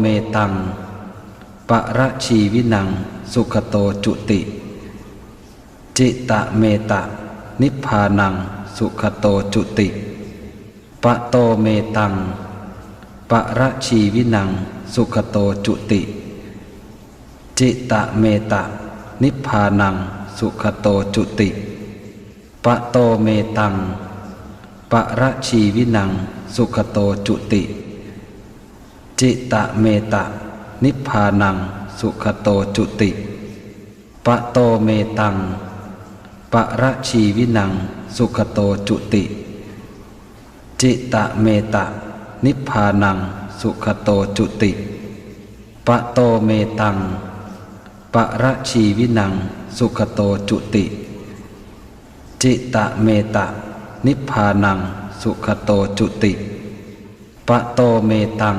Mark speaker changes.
Speaker 1: เมตังปะระชีวินัง สุขโตจุติ จิตะเมตะ นิพพานัง สุขโตจุติ ปะโตเมตังปะระชีวินัง สุขโตจุติ จิตะเมตะ นิพพานัง สุขโตจุติ ปะโตเมตังปะระชีวินัง สุขโตจุติ จิตะเมตะ นิพพานัง สุขโตจุติ ปะโตเมตัง ปะระชีวินัง สุขโตจุติ จิตะเมตะ นิพพานัง สุขโตจุติ ปะโตเมตัง ปะระชีวินัง สุขโตจุติ จิตะเมตะ นิพพานัง สุขโตจุติ ปะโตเมตัง